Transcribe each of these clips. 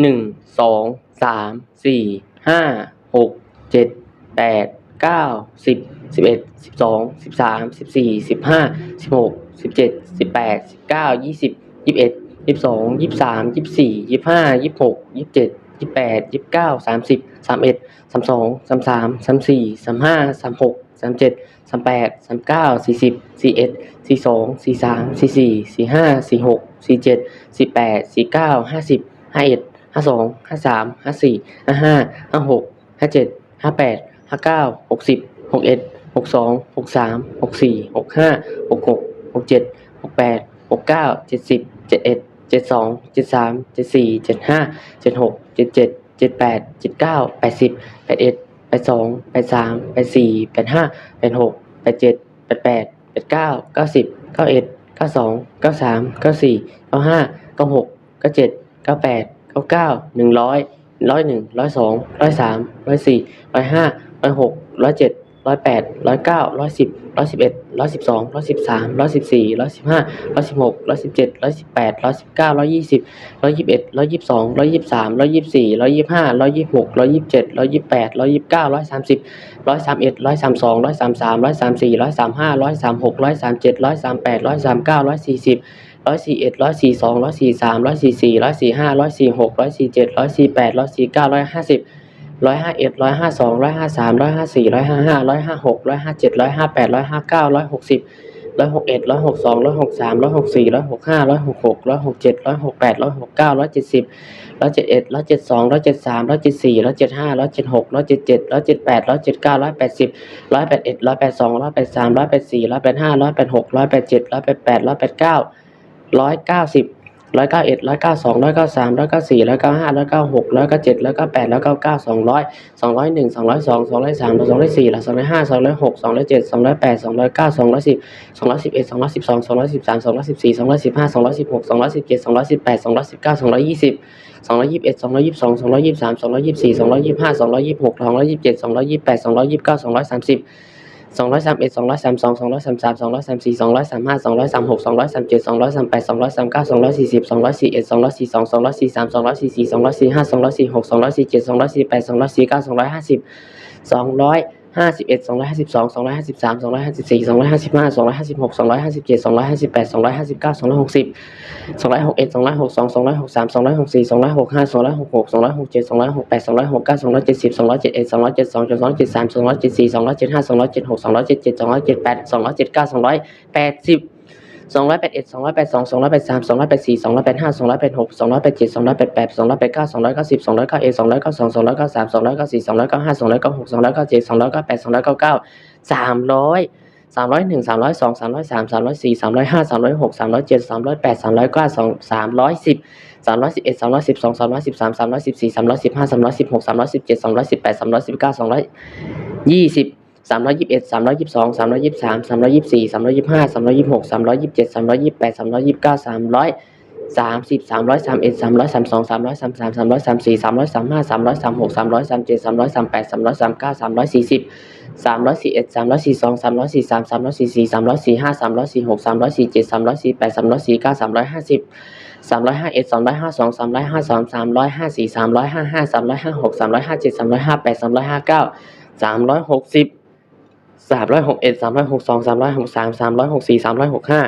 หนึ่งสองสามสี่ห้าหกเจ็ดแปดเก้าสิบสิบเอ็ดสิบสองสิบสามสิบสี่สิบห้าสิบหกสิบเจ็ดสิบแปดสิบเก้ายี่สิบยี่สิบเอ็ดยี่สิบสองยี่สิบสามยี่สิบสี่ยี่สิบห้ายี่สิบหกยี่สิบเจ็ดยี่สิบแปดยี่สิบเก้าสามสิบสามเอ็ดสามสองสามสามสามสี่สามห้าสามหกสามเจ็ดสามแปดสามเก้าสี่สิบสี่เอ็ดสี่สองสี่สามสี่สี่สี่ห้าสี่หกสี่เจ็ดสี่แปดสี่เก้าห้าสิบห้าเอ็ด ห้าสองห้าสามห้าสี่ห้าห้าห้าหกห้าเจ็ดห้าแปดห้าเก้าหกสิบหกเอ็ดหกสองหกสามหกสี่หกห้าหกหกหกเจ็ดหกแปดหกเก้าเจ็ดสิบเจ็ดเอ็ดเจ็ดสองเจ็ดสามเจ็ดสี่เจ็ดห้าเจ็ดหกเจ็ดเจ็ดเจ็ดแปดเจ็ดเก้าแปดสิบแปดเอ็ดแปดสองแปดสามแปดสี่แปดห้าแปดหกแปดเจ็ดแปดแปดแปดเก้าเก้าสิบเก้าเอ็ดเก้าสองเก้าสามเก้าสี่เก้าห้าเก้าหกเก้าเจ็ดเก้าแปด เก้าเก้าหนึ่งร้อยร้อยหนึ่งร้อยสองร้อยสามร้อยสี่ร้อยห้าร้อยหกร้อยเจ็ดร้อยแปดร้อยเก้าร้อยสิบร้อยสิบเอ็ดร้อยสิบสองร้อยสิบสามร้อยสิบสี่ร้อยสิบห้าร้อยสิบหกร้อยสิบเจ็ดร้อยสิบแปดร้อยสิบเก้าร้อยยี่สิบร้อยยี่สิบเอ็ดร้อยยี่สิบสองร้อยยี่สิบสามร้อยยี่สิบสี่ร้อยยี่สิบห้าร้อยยี่สิบหกร้อยยี่สิบเจ็ดร้อยยี่สิบแปดร้อยยี่สิบเก้าร้อยสามสิบร้อยสามเอ็ดร้อยสามสองร้อยสามสามร้อยสามสี่ร้อยสามห้าร้อยสามหกร้อยสามเจ็ดร้อยสามแปดร้อยสามเก้าร้อยสี่สิบ ร้อยสี่เอ็ดร้อยสี่สองร้อยสี่สามร้อยสี่สี่ร้อยสี่ห้าร้อยสี่หกร้อยสี่เจ็ดร้อยสี่แปดร้อยสี่เก้าร้อยห้าสิบร้อยห้าเอ็ดร้อยห้าสองร้อยห้าสามร้อยห้าสี่ร้อยห้าห้าร้อยห้าหกร้อยห้าเจ็ดร้อยห้าแปดร้อยห้าเก้าร้อยหกสิบร้อยหกเอ็ดร้อยหกสองร้อยหกสามร้อยหกสี่ร้อยหกห้าร้อยหกหกร้อยหกเจ็ดร้อยหกแปดร้อยหกเก้าร้อยเจ็ดสิบร้อยเจ็ดเอ็ดร้อยเจ็ดสองร้อยเจ็ดสามร้อยเจ็ดสี่ร้อยเจ็ดห้าร้อยเจ็ดหกร้อยเจ็ดเจ็ดร้อยเจ็ดแปดร้อยเจ็ดเก้าร้อยแปดสิบร้อยแปดเอ็ดร้อยแปดสองร้อยแปดสามร้อยแปดสี่ร้อยแปดห้าร้อยแปดหกร้อยแปดเจ็ดร้อยแปดแปดร้อยแปดเก้า ร้อยเก้าสิบร้อยเก้าเอ็ดร้อยเก้าสองร้อยเก้าสามร้อยเก้าสี่ร้อยเก้าห้าร้อยเก้าหกร้อยเก้าเจ็ดร้อยเก้าแปดร้อยเก้าเก้าสองร้อยสองร้อยหนึ่งสองร้อยสองสองร้อยสามสองร้อยสี่สองร้อยห้าสองร้อยหกสองร้อยเจ็ดสองร้อยแปดสองร้อยเก้าสองร้อยสิบสองร้อยสิบเอ็ดสองร้อยสิบสองสองร้อยสิบสามสองร้อยสิบสี่สองร้อยสิบห้าสองร้อยสิบหกสองร้อยสิบเจ็ดสองร้อยสิบแปดสองร้อยสิบเก้าสองร้อยยี่สิบสองร้อยยี่สิบเอ็ดสองร้อยยี่สิบสองสองร้อยยี่สิบสามสองร้อยยี่สิบสี่สองร้อยยี่สิบห้าสองร้อยยี่สิบหกสองร้อยยี่สิบเจ็ดสองร้อยยี่สิบแปดสองร้อยยี่สิบเก้าสองร้อยสามสิบ สองร้อยสามเอ็ดสองร้อยสามสองสองร้อยสามสามสองร้อยสามสี่สองร้อยสามห้าสองร้อยสามหกสองร้อยสามเจ็ดสองร้อยสามแปดสองร้อยสามเก้าสองร้อยสี่สิบสองร้อยสี่เอ็ดสองร้อยสี่สองสองร้อยสี่สามสองร้อยสี่สี่สองร้อยสี่ห้าสองร้อยสี่หกสองร้อยสี่เจ็ดสองร้อยสี่แปดสองร้อยสี่เก้าสองร้อยห้าสิบสองร้อย ห้าสิบเอ็ดสองร้อยห้าสิบสองสองร้อยห้าสิบสามสองร้อยห้าสิบสี่สองร้อยห้าสิบห้าสองร้อยห้าสิบหกสองร้อยห้าสิบเจ็ดสองร้อยห้าสิบแปดสองร้อยห้าสิบเก้าสองร้อยหกสิบสองร้อยหกเอ็ดสองร้อยหกสองสองร้อยหกสามสองร้อยหกสี่สองร้อยหกห้าสองร้อยหกหกสองร้อยหกเจ็ดสองร้อยหกแปดสองร้อยหกเก้าสองร้อยเจ็ดสิบสองร้อยเจ็ดเอ็ดสองร้อยเจ็ดสองสองร้อยเจ็ดสามสองร้อยเจ็ดสี่สองร้อยเจ็ดห้าสองร้อยเจ็ดหกสองร้อยเจ็ดเจ็ดสองร้อยเจ็ดแปดสองร้อยเจ็ดเก้าสองร้อยแปดสิบ สองร้อยแปดเอ็ดสองร้อยแปดสองสองร้อยแปดสามสองร้อยแปด สามร้อยยี่สิบเอ็ดสามร้อยยี่สิบสองสามร้อยยี่สิบเอ็ดสามร้อยยี่สิบสองสามร้อยยี่สิบสามสามร้อยยี่สิบสี่สามร้อยยี่สิบห้าสามร้อยยี่สิบหกสามร้อยยี่สิบเจ็ดสามร้อยยี่สิบแปดสามร้อยยี่สิบเก้าสามร้อยสามสิบสามร้อยสามเอ็ดสามร้อยสามสองสามร้อยสามสามสามร้อยสามสี่สามร้อยสามห้าสามร้อยสามหกสามร้อยสามเจ็ดสามร้อยสามแปดสามร้อยสามเก้าสามร้อยสี่สิบสามร้อยสี่เอ็ดสามร้อยสี่สองสามร้อยสี่สามสามร้อยสี่สี่สามร้อยสี่ห้าสามร้อยสี่หกสามร้อยสี่เจ็ดสามร้อยสี่แปดสามร้อยสี่เก้าสามร้อยห้าสิบสามร้อยห้าเอ็ดสามร้อยห้าสองสามร้อยห้าสามสามร้อยห้าสี่สามร้อยห้าห้าสามร้อยห้าหกสามร้อยห้าเจ็ดสามร้อยห้าแปดสามร้อยห้าเก้าสามร้อยหกสิบ สามร้อยหกเอ็ดสามร้อยหกสองสามร้อยหกสามสามร้อยหกสี่สามร้อยหกห้า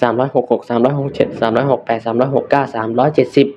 สามร้อยหกหกสามร้อยหกเจ็ดสามร้อยหกแปดสามร้อยหกเก้าสามร้อยเจ็ดสิบ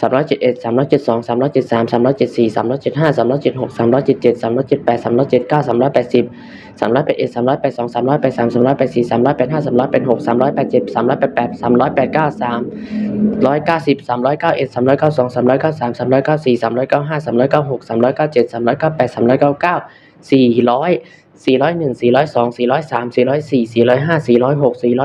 สามร้อยเจ็ดเอ็ดสามร้อยเจ็ดสองสามร้อยเจ็ดสามสามร้อยเจ็ดสี่สามร้อยเจ็ดห้าสามร้อยเจ็ดหกสามร้อยเจ็ดเจ็ดสามร้อยเจ็ดแปดสามร้อยเจ็ดเก้าสามร้อยแปดสิบสามร้อยแปดเอ็ดสามร้อยแปดสองสามร้อยแปดสามสามร้อยแปดสี่สามร้อยแปดห้าสามร้อยแปดหกสามร้อยแปดเจ็ดสามร้อยแปดแปดสามร้อยแปดเก้าสามร้อยเก้าสิบสามร้อยเก้าเอ็ดสามร้อยเก้าสองสามร้อยเก้าสามสามร้อยเก้าสี่สามร้อยเก้าห้าสามร้อยเก้าหกสามร้อยเก้าเจ็ดสามร้อยเก้าแปดสามร้อยเก้าเก้าสี่ร้อย สี่ร้อยหนึ่งสี่ร้อยสองสี่ร้อยสามสี่ร้อยสี่สี่ร้อยห้าสี่ร้อยหกสี่ร้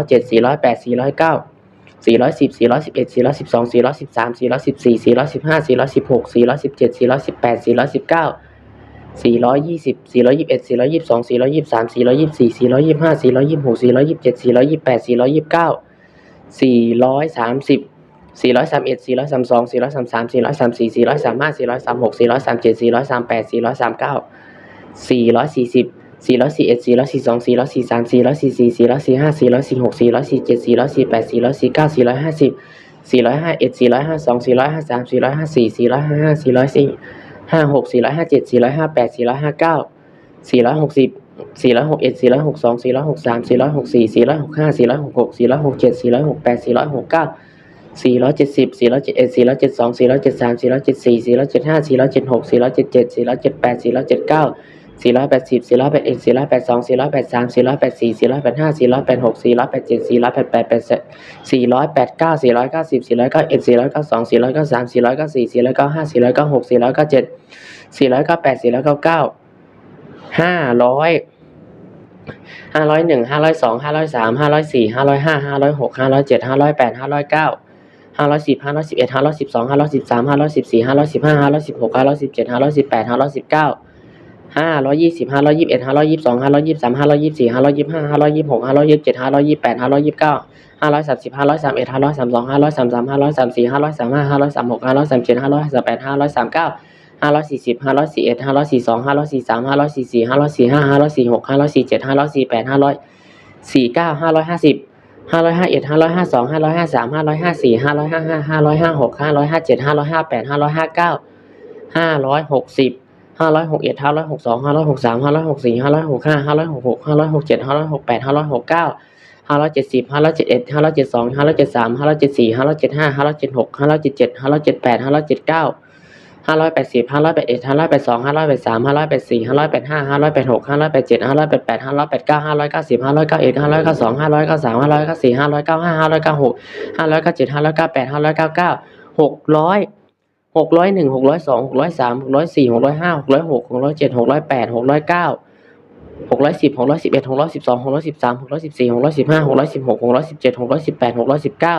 อยเจ็ดสี่ร้อยแปดสี่ร้อยเก้าสี่ร้อยสิบสี่ร้อยสิบเอ็ดสี่ร้อยสิ บสองสี่ร้อยสิบสามสี่ร้อยสิบสี่สี่ร้อยสิบห้าสี่ร้อยสิบหกสี่ร้อยสิบเจ็ดสี่ร้อยสิบแปดสี่ร้อยสิบสี่ร้อยแปดเก้าสี่ร้อยสามสิบสี่ร้อยสามเอ็ดสี่ร้อยแปดสองสี่ร้อยแปดสามสี่ร้อยแปดสี่สี่ร้อยหกสิบสี่ร้อยหกเอ็ดห้าสี่ร้อยแปดหกสี่ร้อยแปดเจ็ดสี่ร้อยแปดแปดเอ็ดสี่ร้อยแปดสองสี่ร้อยแปดสามสี่ร้อยแปดสี่สี่ร้อยแปดห้าสี่ร้อยแปดหกสี่ร้อยแปดเจ็ดสี่ร้อยแปดเก้าสี่ร้อยเก้าสิบสี่ร้อยเก้าเอ็ดสี่ร้อยเก้าสองสี่ร้อยเก้าสามสี่ร้อยเก้าสี่สี่ร้อยเก้าห้าสี่ร้อยเก้าหกสี่ร้อยเก้าเจ็ดสี่ร้อยเก้าแปดสี่ร้อยเก้าเก้าห้าร้อยห้าร้อยหนึ่งห้าร้อยสองห้าร้อยสามห้าร้อยสี่ห้าร้อยห้าห้าร้อยหกห้าร้อยเจ็ดห้าร้อยแปดห้าร้อยเก้าห้าร้อยสิบห้าร้อยสิบเอ็ดห้าร้อยสิบสองห้าร้อยสิบสามห้าร้อยสิบสี่ห้าร้อยสิบห้าห้าร้อยสิบหกห้าร้อยสิบเจ็ดห้าร้อยสิบแปดห้าร้อยสิบเก้า ห้าร้อยยี่สิบห้าร้อยยี่สิบเอ็ดห้าร้อยยี่สิบสองห้าร้อยยี่สิบสามห้าร้อยยี่สิบสี่ห้าร้อยยี่สิบห้าห้าร้อยยี่สิบหกห้าร้อยยี่สิบเจ็ดห้าร้อยยี่สิบแปดห้าร้อยยี่สิบเก้าห้าร้อยสามสิบห้าร้อยสามเอ็ดห้าร้อยสามสองห้าร้อยสามสามห้าร้อยสามสี่ห้าร้อยสามห้าห้าร้อยสามหกห้าร้อยสามเจ็ดห้าร้อยสามแปดห้าร้อยสามเก้าห้าร้อยสี่สิบห้าร้อยสี่เอ็ดห้าร้อยสี่สองห้าร้อยสี่สามห้าร้อยสี่สี่ห้าร้อยสี่ห้าห้าร้อยสี่หกห้าร้อยสี่เจ็ดห้าร้อยสี่แปดห้าร้อยสี่เก้าห้าร้อยห้าสิบห้าร้อยห้าเอ็ดห้าร้อยห้าสองห้าร้อยห้าสามห้าร้อยห้าสี่ห้าร้อยห้าห้าห้าร้อยห้าหกห้าร้อยห้าเจ็ดห้าร้อยห้าแปดห้าร้อยห้าเก้าห้าร้อยหกสิบ ห้าร้อยหกเอ็ดห้าร้อยหกสองห้าร้อยหกสามห้าร้อยหกสี่ห้าร้อยหกห้าห้าร้อยหกหกห้าร้อยหกเจ็ดห้าร้อยหกแปดห้าร้อยหกเก้าห้าร้อยเจ็ดสิบห้าร้อยเจ็ดเอ็ดห้าร้อยเจ็ดสองห้าร้อยเจ็ดสามห้าร้อยเจ็ดสี่ห้าร้อยเจ็ดห้าห้าร้อยเจ็ดหกห้าร้อยเจ็ดเจ็ดห้าร้อยเจ็ดแปดห้าร้อยเจ็ดเก้าห้าร้อยแปดสิบห้าร้อยแปดเอ็ดห้าร้อยแปดสองห้าร้อยแปดสามห้าร้อยแปดสี่ห้าร้อยแปดห้าห้าร้อยแปดหกห้าร้อยแปดเจ็ดห้าร้อยแปดแปดห้าร้อยแปดเก้าห้าร้อยเก้าสิบห้าร้อยเก้าเอ็ดห้าร้อยเก้าสองห้าร้อยเก้าสามห้าร้อยเก้าสี่ห้าร้อยเก้าห้าห้าร้อยเก้าหกห้าร้อยเก้าเจ็ดห้าร้อยเก้าแปดห้าร้อยเก้าเก้าหกร้อย หกร้อยหนึ่งหกร้อยสองหกร้อยสามหกร้อยสี่หกร้อยห้าหกร้อยหกหกร้อยเจ็ดหกร้อยแปดหกร้อยเก้าหกร้อยสิบหกร้อยสิบเอ็ดหกร้อยสิบสองหกร้อยสิบสามหกร้อยสิบสี่หกร้อยสิบห้าหกร้อยสิบหกหกร้อยสิบเจ็ดหกร้อยสิบแปดหกร้อยสิบเก้า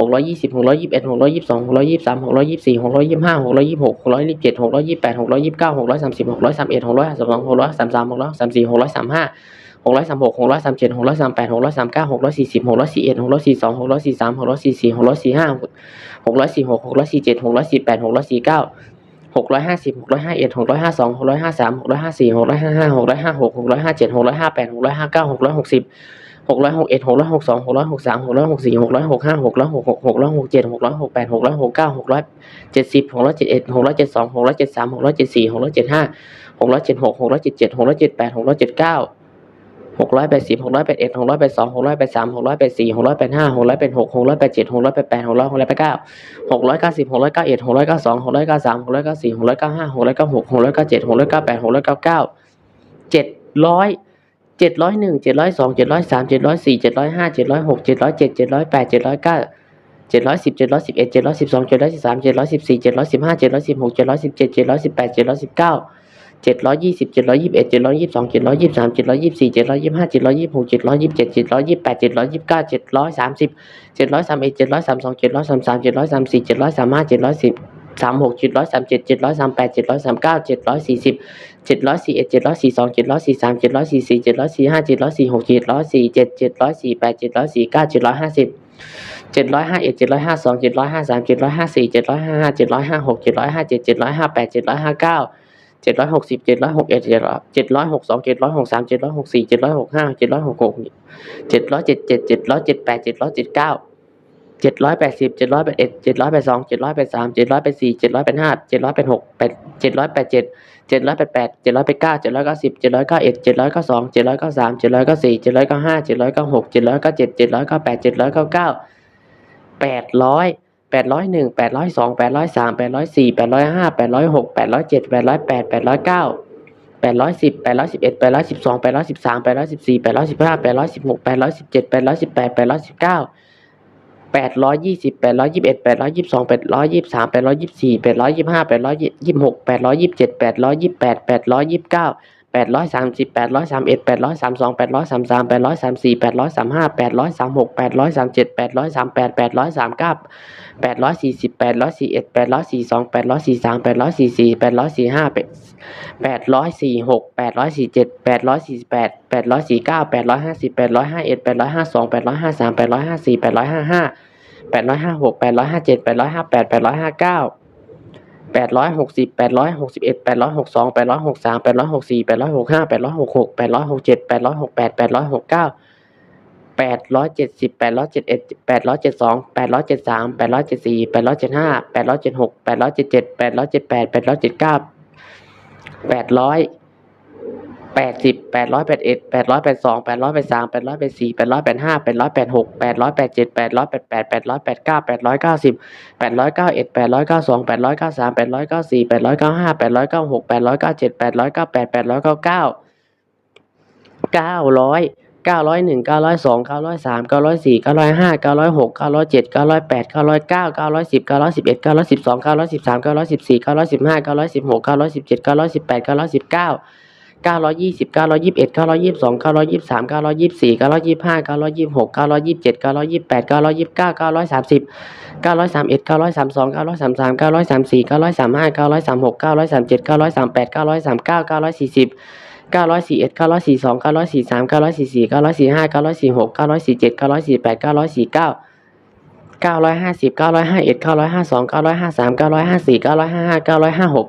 หกร้อยยี่สิบหกร้อยยี่สิบเอ็ดหกร้อยยี่สิบสองหกร้อยยี่สิบสามหกร้อยยี่สิบสี่หกร้อยยี่สิบห้าหกร้อยยี่สิบหกหกร้อยยี่สิบเจ็ดหกร้อยยี่สิบแปดหกร้อยยี่สิบเก้าหกร้อยสามสิบหกร้อยสามเอ็ดหกร้อยสามสองหกร้อยสามสามหกร้อยสามสี่หกร้อยสามห้า หกร้อยสามหกหกร้อยสามเจ็ดหกร้อยสามแปดหกร้อยสามเก้าหกร้อยสี่สิบหกร้อยสี่เอ็ดหกร้อยสี่สองหกร้อยสี่สามหกร้อยสี่สี่หกร้อยสี่ห้าหกร้อยสี่หกหกร้อยสี่เจ็ดหกร้อยสี่แปดหกร้อยสี่เก้าหกร้อยห้าสิบหกร้อยห้าเอ็ดหกร้อยห้าสองหกร้อยห้าสามหกร้อยห้าสี่หกร้อยห้าห้าหกร้อยห้าหกหกร้อยห้าเจ็ดหกร้อยห้าแปดหกร้อยห้าเก้าหกร้อยหกสิบหกร้อยหกเอ็ดหกร้อยหกสองหกร้อยหกสามหกร้อยหกสี่หกร้อยหกห้าหกร้อยหกหกหกร้อยหกเจ็ดหกร้อยหกแปดหกร้อยหกเก้าหกร้อยเจ็ดสิบหกร้อยเจ็ดเอ็ดหกร้อยเจ็ดสองหกร้อยเจ็ดสามหกร้อยเจ็ดสี่หกร้อยเจ็ดห้าหกร้อยเจ็ดหกหกร้อยเจ็ดเจ็ดหกร้อยเจ็ดแปดหกร้อยเจ็ดเก้า หกร้อยแปดสิบหกร้อยแปดเอ็ดหกร้อยแปดสองหกร้อยแปดสามหกร้อยแปดสี่หกร้อยแปดห้าหกร้อยแปดหกหกร้อยแปดเจ็ดหกร้อยแปดแปดหกร้อยหกร้อยแปดเก้าหกร้อยเก้าสิบหกร้อยเก้าเอ็ดหกร้อยเก้าสองหกร้อยเก้าสามหกร้อยเก้าสี่หกร้อยเก้าห้าหกร้อยเก้าหกหกร้อยเก้าเจ็ดหกร้อยเก้าแปดหกร้อยเก้าเก้าเจ็ดร้อยเจ็ดร้อยหนึ่งเจ็ดร้อยสองเจ็ดร้อยสามเจ็ดร้อยสี่เจ็ดร้อยห้าเจ็ดร้อยหกเจ็ดร้อยเจ็ดเจ็ดร้อยแปดเจ็ดร้อยเก้าเจ็ดร้อยสิบเจ็ดร้อยสิบเอ็ดเจ็ดร้อยสิบสองเจ็ดร้อยสิบสามเจ็ดร้อยสิบสี่เจ็ดร้อยสิบห้าเจ็ดร้อยสิบหกเจ็ดร้อยสิบเจ็ดเจ็ดร้อยสิบแปดเจ็ดร้อยสิบเก้า เจ็ดร้อยยี่สิบเจ็ดร้อยยี่สิบเอ็ดเจ็ดร้อยยี่สิบสองเจ็ดร้อยยี่สิบสามเจ็ดร้อยยี่สิบสี่เจ็ดร้อยยี่สิบห้าเจ็ดร้อยยี่สิบหกเจ็ดร้อยยี่สิบเจ็ดเจ็ดร้อยยี่สิบแปดเจ็ดร้อยยี่สิบเก้าเจ็ดร้อยสามสิบเจ็ดร้อยสามเอ็ดเจ็ดร้อยสามสองเจ็ดร้อยสามสามเจ็ดร้อยสามสี่เจ็ดร้อยสามห้าเจ็ดร้อยสิบสามหกเจ็ดร้อยสามเจ็ดเจ็ดร้อยสามแปดเจ็ดร้อยสามเก้าเจ็ดร้อยสี่สิบเจ็ดร้อยสี่เอ็ดเจ็ดร้อยสี่สองเจ็ดร้อยสี่สามเจ็ดร้อยสี่สี่เจ็ดร้อยสี่ห้าเจ็ดร้อยสี่หกเจ็ดร้อยสี่เจ็ดเจ็ดร้อยสี่แปดเจ็ดร้อยสี่เก้าเจ็ดร้อยห้าสิบเจ็ดร้อยห้าเอ็ดเจ็ดร้อยห้าสองเจ็ดร้อยห้าสามเจ็ดร้อยห้าสี่เจ็ดร้อยห้าห้าเจ็ดร้อยห้าหกเจ็ดร้อยห้าเจ็ดเจ็ดร้อยห้าแปดเจ็ดร้อยห้าเก้า เจ็ดร้อยหกสิบเจ็ดร้อยหกเอ็ดเจ็ดร้อยเจ็ดร้อยหกสองเจ็ดร้อยหกสามเจ็ดร้อยหกสี่เจ็ดร้อยหกห้าเจ็ดร้อยหกหกเจ็ดร้อยเจ็ดเจ็ดเจ็ดร้อยเจ็ดแปดเจ็ดร้อยเจ็ดเก้าเจ็ดร้อยแปดสิบเจ็ดร้อยแปดเอ็ดเจ็ดร้อยแปดสองเจ็ดร้อยแปดสามเจ็ดร้อยแปดสี่เจ็ดร้อยแปดห้าเจ็ดร้อยแปดหกแปดเจ็ดร้อยแปดเจ็ดเจ็ดร้อยแปดแปดเจ็ดร้อยแปดเก้าเจ็ดร้อยเก้าสิบเจ็ดร้อยเก้าเอ็ดเจ็ดร้อยเก้าสองเจ็ดร้อยเก้าสามเจ็ดร้อยเก้าสี่เจ็ดร้อยเก้าห้าเจ็ดร้อยเก้าหกเจ็ดร้อยเก้าเจ็ดเจ็ดร้อยเก้าแปดเจ็ดร้อยเก้าเก้าแปดร้อย แปดร้อยหนึ่งแปดร้อยสองแปดร้อยสามแปดร้อยสี่แปดร้อยห้าแปดร้อยหกแปดร้อยเจ็ดแปดร้อยแปดแปดร้อยเก้าแปดร้อยสิบแปดร้อยสิบเอ็ดแปดร้อยสิบสองแปดร้อยสิบสามแปดร้อยสิบสี่แปดร้อยสิบห้าแปดร้อยสิบหกแปดร้อยสิบเจ็ดแปดร้อยสิบแปดแปดร้อยสิบเก้าแปดร้อยยี่สิบแปดร้อยยี่สิบเอ็ดแปดร้อยยี่สิบสองแปดร้อยยี่สิบสามแปดร้อยยี่สิบสี่แปดร้อยยี่สิบห้าแปดร้อยยี่สิบหกแปดร้อยยี่สิบเจ็ดแปดร้อยยี่สิบแปดแปดร้อยยี่สิบเก้า แปดร้อยสามสิบแปดร้อยสามเอ็ดแปดร้อยสามสองแปดร้อยสามสามแปดร้อยสามสี่แปดร้อยสามห้าแปดร้อยสามหกแปดร้อยสามเจ็ดแปดร้อยสามแปดแปดร้อยสามเก้าแปดร้อยสี่สิบแปดร้อยสี่เอ็ดแปดร้อยสี่สองแปดร้อยสี่สามแปดร้อยสี่สี่แปดร้อยสี่ห้าแปดแปดร้อยสี่หกแปดร้อยสี่เจ็ดแปดร้อยสี่สิบแปดแปดร้อยสี่เก้าแปดร้อยห้าสิบแปดร้อยห้าเอ็ดแปดร้อยห้าสองแปดร้อยห้าสามแปดร้อยห้าสี่แปดร้อยห้าห้าแปดร้อยห้าหกแปดร้อยห้าเจ็ดแปดร้อยห้าแปดแปดร้อยห้าเก้า แปดร้อยหกสิบแปดร้อยหกสิบเอ็ดแปดร้อยหกสองแปดร้อยหกสามแปดร้อยหกสี่แปดร้อยหกห้าแปดร้อยหกหกแปดร้อยหกเจ็ดแปดร้อยหกแปดแปดร้อยหกเก้าแปดร้อยเจ็ดสิบแปดร้อยเจ็ดเอ็ดแปดร้อยเจ็ดสองแปดร้อยเจ็ดสามแปดร้อยเจ็ดสี่แปดร้อยเจ็ดห้าแปดร้อยเจ็ดหกแปดร้อยเจ็ดเจ็ดแปดร้อยเจ็ดแปดแปดร้อยเจ็ดเก้าแปดร้อย แปดสิบแปดร้อยแปดเอ็ดแปดร้อยแปดสองแปดร้อยแปดสามแปดร้อยแปดสี่แปดร้อยแปดห้าแปดร้อยแปดหกแปดร้อยแปดเจ็ดแปดร้อยแปดแปดแปดร้อยแปดเก้าแปดร้อยเก้าสิบแปดร้อยเก้าเอ็ดแปดร้อยเก้าสองแปดร้อยเก้าสามแปดร้อยเก้าสี่แปดร้อยเก้าห้าแปดร้อยเก้าหกแปดร้อยเก้าเจ็ดแปดร้อยเก้าแปดแปดร้อยเก้าเก้าเก้าร้อยเก้าร้อยหนึ่งเก้าร้อยสองเก้าร้อยสามเก้าร้อยสี่เก้าร้อยห้าเก้าร้อยหกเก้าร้อยเจ็ดเก้าร้อยแปดเก้าร้อยเก้าเก้าร้อยสิบเก้าร้อยสิบเอ็ดเก้าร้อยสิบสองเก้าร้อยสิบสามเก้าร้อยสิบสี่เก้าร้อยสิบห้าเก้าร้อยสิบหกเก้าร้อยสิบเจ็ดเก้าร้อยสิบแปดเก้าร้อยสิบเก้า เก้าร้อยยี่สิบเก้าร้อยยี่สิบเอ็ดเก้าร้อยยี่สิบ สองเก้าร้อยยี่สิบสามเก้าร้อยยี่สิบสี่เก้าร้อยยี่สิบห้าเก้าร้อยยี่สิบหก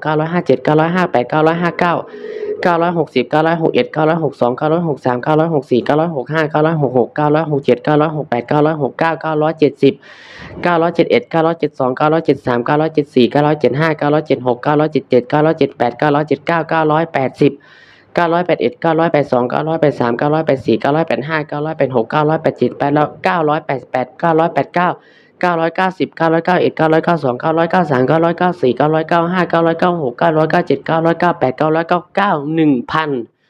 990 991 992 993 994 995 996 997 998 999 1000